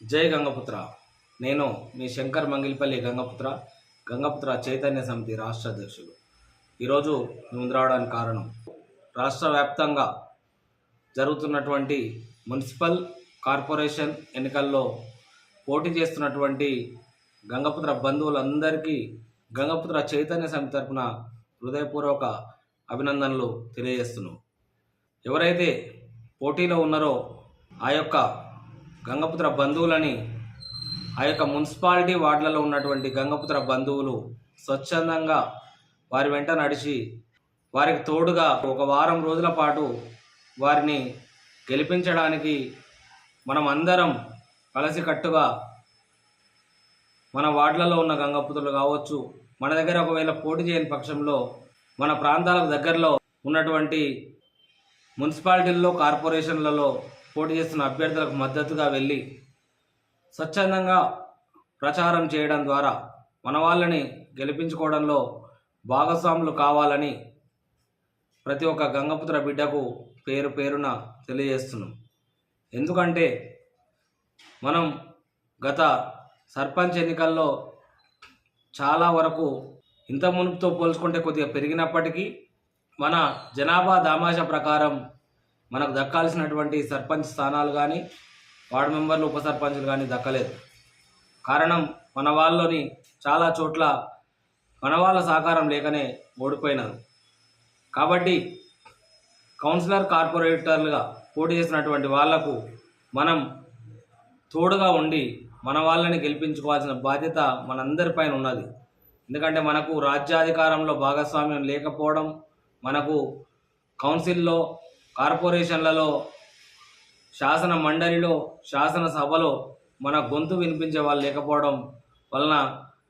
జై గంగపుత్ర. నేను మీ శంకర్ మంగిలిపల్లి గంగపుత్ర గంగపుత్ర చైతన్య సమితి రాష్ట్ర అధ్యక్షుడు. ఈరోజు మీ ముందు రావడానికి కారణం రాష్ట్ర వ్యాప్తంగా జరుగుతున్నటువంటి మున్సిపల్ కార్పొరేషన్ ఎన్నికల్లో పోటీ చేస్తున్నటువంటి గంగపుత్ర బంధువులందరికీ గంగపుత్ర చైతన్య సమితి తరపున హృదయపూర్వక అభినందనలు తెలియజేస్తున్నాం. ఎవరైతే పోటీలో ఉన్నారో ఆ యొక్క గంగపుత్ర బంధువులని ఆ యొక్క మున్సిపాలిటీ వార్డులలో ఉన్నటువంటి గంగపుత్ర బంధువులు స్వచ్ఛందంగా వారి వెంట నడిచి వారికి తోడుగా ఒక వారం రోజుల పాటు వారిని గెలిపించడానికి మనం అందరం కలిసికట్టుగా మన వార్డులలో ఉన్న గంగపుత్రులు కావచ్చు మన దగ్గర ఒకవేళ పోటీ చేయని పక్షంలో మన ప్రాంతాలకు దగ్గరలో ఉన్నటువంటి మున్సిపాలిటీల్లో కార్పొరేషన్లలో పోటీ చేస్తున్న అభ్యర్థులకు మద్దతుగా వెళ్ళి స్వచ్ఛందంగా ప్రచారం చేయడం ద్వారా మన వాళ్ళని గెలిపించుకోవడంలో భాగస్వాములు కావాలని ప్రతి ఒక్క గంగపుత్ర బిడ్డకు పేరు పేరున తెలియజేస్తున్నాం. ఎందుకంటే మనం గత సర్పంచ్ ఎన్నికల్లో చాలా వరకు ఇంత మునుపుతో పోల్చుకుంటే కొద్దిగా పెరిగినప్పటికీ మన జనాభా దామాష ప్రకారం మనకు దక్కాల్సినటువంటి సర్పంచ్ స్థానాలు కానీ వార్డు మెంబర్లు ఉప సర్పంచులు కానీ దక్కలేదు. కారణం మన వాళ్ళని చాలా చోట్ల మన వాళ్ళ సహకారం లేకనే ఓడిపోయినారు. కాబట్టి కౌన్సిలర్ కార్పొరేటర్లుగా పోటీ చేసినటువంటి వాళ్ళకు మనం తోడుగా ఉండి మన వాళ్ళని గెలిపించుకోవాల్సిన బాధ్యత మనందరిపైన ఉన్నది. ఎందుకంటే మనకు రాజ్యాధికారంలో భాగస్వామ్యం లేకపోవడం మనకు కౌన్సిల్లో కార్పొరేషన్లలో శాసన మండలిలో శాసనసభలో మన గొంతు వినిపించే వాళ్ళు లేకపోవడం వలన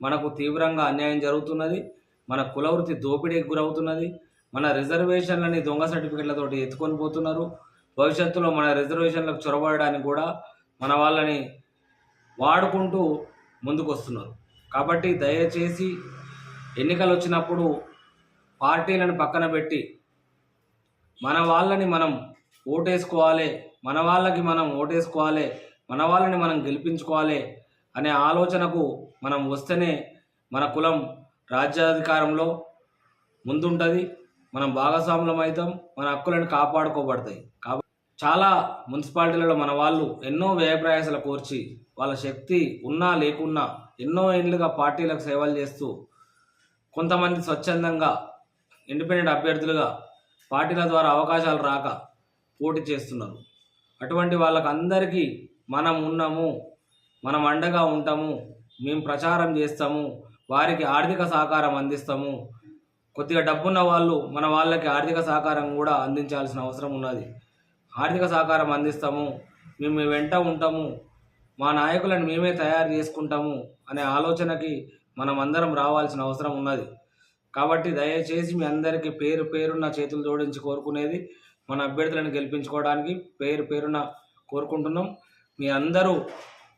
మనకు తీవ్రంగా అన్యాయం జరుగుతున్నది. మన కులవృత్తి దోపిడీకి గురవుతున్నది. మన రిజర్వేషన్లని దొంగ సర్టిఫికెట్లతోటి ఎత్తుకొని పోతున్నారు. భవిష్యత్తులో మన రిజర్వేషన్లకు చొరబడడానికి కూడా మన వాళ్ళని వాడుకుంటూ ముందుకొస్తున్నారు. కాబట్టి దయచేసి ఎన్నికలు వచ్చినప్పుడు పార్టీలను పక్కన పెట్టి మన వాళ్ళని మనం ఓటేసుకోవాలి మన వాళ్ళకి మనం ఓటేసుకోవాలి మన వాళ్ళని మనం గెలిపించుకోవాలి అనే ఆలోచనకు మనం వస్తేనే మన కులం రాజ్యాధికారంలో ముందుంటుంది మనం భాగస్వాములం అవుతాం మన హక్కులను కాపాడుకోబడతాయి. కాబట్టి చాలా మున్సిపాలిటీలలో మన వాళ్ళు ఎన్నో వ్యయప్రయాసాలు కోర్చి వాళ్ళ శక్తి ఉన్నా లేకున్నా ఎన్నో ఏళ్ళుగా పార్టీలకు సేవలు చేస్తూ కొంతమంది స్వచ్ఛందంగా ఇండిపెండెంట్ అభ్యర్థులుగా పార్టీల ద్వారా అవకాశాలు రాక పోటీ చేస్తున్నారు. అటువంటి వాళ్ళకు అందరికీ మనం ఉన్నాము మనం అండగా ఉంటాము మేము ప్రచారం చేస్తాము వారికి ఆర్థిక సహకారం అందిస్తాము. కొద్దిగా డబ్బున్న వాళ్ళు మన వాళ్ళకి ఆర్థిక సహకారం కూడా అందించాల్సిన అవసరం ఉన్నది. ఆర్థిక సహకారం అందిస్తాము మేము మీ వెంట ఉంటాము మా నాయకులను మేమే తయారు చేసుకుంటాము అనే ఆలోచనకి మనం అందరం రావాల్సిన అవసరం ఉన్నది. కాబట్టి దయచేసి మీ అందరికీ పేరు పేరున్న చేతులు జోడించి కోరుకునేది మన అభ్యర్థులను గెలిపించుకోవడానికి పేరు పేరున కోరుకుంటున్నాం. మీ అందరూ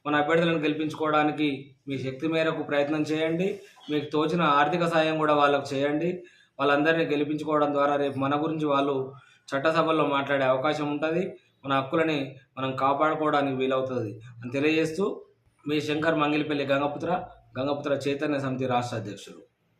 మన అభ్యర్థులను గెలిపించుకోవడానికి మీ శక్తి మేరకు ప్రయత్నం చేయండి. మీకు తోచిన ఆర్థిక సాయం కూడా వాళ్ళకు చేయండి. వాళ్ళందరినీ గెలిపించుకోవడం ద్వారా రేపు మన గురించి వాళ్ళు చట్టసభల్లో మాట్లాడే అవకాశం ఉంటుంది. మన హక్కులని మనం కాపాడుకోవడానికి వీలవుతుంది అని తెలియజేస్తూ మీ శంకర్ మంగిలిపల్లి గంగపుత్ర గంగపుత్ర చైతన్య సమితి రాష్ట్ర అధ్యక్షులు.